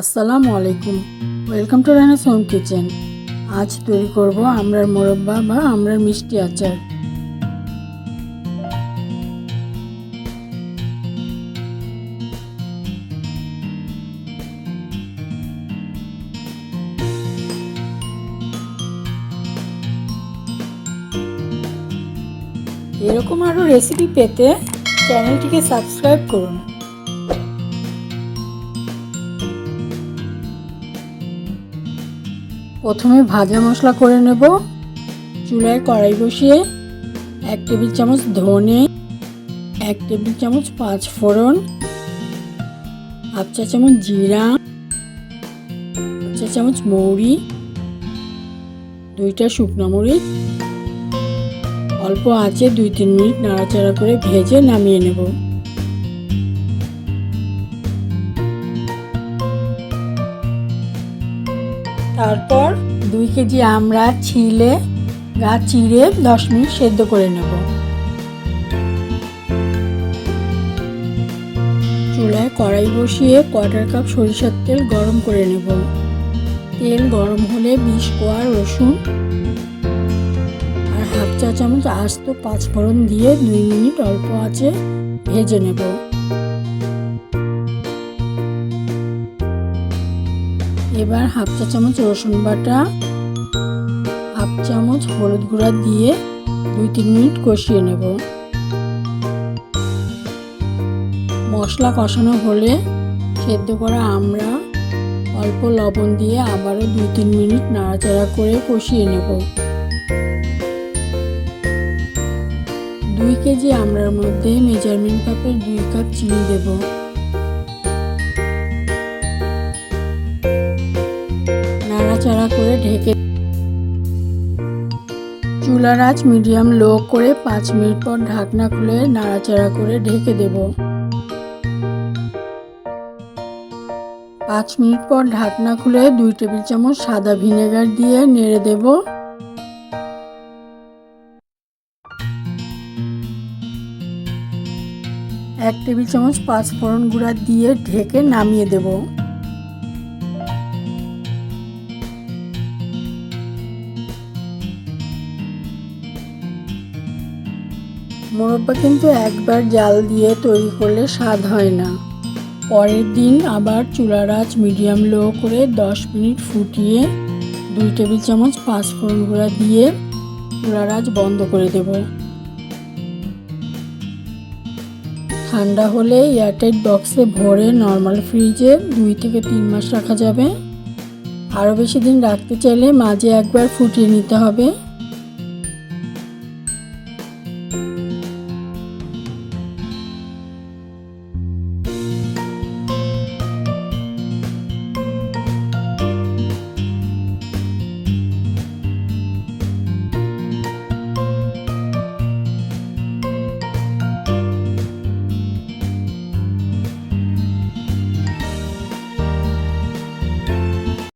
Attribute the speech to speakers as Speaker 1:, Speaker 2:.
Speaker 1: আসসালামু আলাইকুম। Welcome to Rana's home kitchen আজ তৈরি করব আমরার মোরব্বা বা আমরার মিষ্টি আচার। এরকম আরও রেসিপি পেতে চ্যানেলটিকে সাবস্ক্রাইব করুন। প্রথমে ভাজা মশলা করে নেব। চুলায় কড়াই বসিয়ে এক টেবিল চামচ ধনে, এক টেবিল চামচ পাঁচ ফোড়ন, হাফ চা চামচ জিরা, হাফ চা চামচ মৌরি, দুইটা শুকনো মরিচ, অল্প আঁচে দুই তিন মিনিট নাড়াচাড়া করে ভেজে নামিয়ে নেব। তারপর দুই কেজি আমরা ছিলে গা চিড়ে দশ মিনিট সেদ্ধ করে নেব। চুলায় কড়াই বসিয়ে কোয়ার্টার কাপ সরিষার তেল গরম করে নেব। তেল গরম হলে বিশ কোয়া রসুন আর হাফ চা চামচ আস্ত পাঁচফোড়ন দিয়ে দুই মিনিট অল্প আছে ভেজে নেব। এবার হাফ চা চামচ রসুন বাটা, হাফ চামচ হলুদ গুঁড়া দিয়ে দুই তিন মিনিট কষিয়ে নেব। মশলা কষানো হলে সেদ্ধ করা আমরা অল্প লবণ দিয়ে আবারও দুই তিন মিনিট নাড়াচাড়া করে কষিয়ে নেব। দুই কেজি আমড়ার মধ্যে মেজারমেন্ট কাপের দুই কাপ চিনি দেবো। নাড়াচাড়া করে ঢেকে চুলার আঁচ মিডিয়াম লো করে পাঁচ মিনিট পর ঢাকনা খুলে নাড়াচাড়া করে ঢেকে দেব। পাঁচ মিনিট পর ঢাকনা খুলে দুই টেবিল চামচ সাদা ভিনেগার দিয়ে নেড়ে দেব। এক টেবিল চামচ পাঁচ ফোড়ন গুঁড়া দিয়ে ঢেকে নামিয়ে দেবো। মোরব্বা কিন্তু একবার জাল দিয়ে তৈরি করলে স্বাদ হয় না। পরের দিন আবার চুলার আঁচ মিডিয়াম লো করে দশ মিনিট ফুটিয়ে দুই টেবিল চামচ পাঁচফোড়ন গুঁড়া দিয়ে চুলার আঁচ বন্ধ করে দেব। ঠান্ডা হলে এয়ারটাইট বক্সে ভরে নর্মাল ফ্রিজে দুই থেকে তিন মাস রাখা যাবে। আরও বেশি দিন রাখতে চাইলে মাঝে একবার ফুটিয়ে নিতে হবে।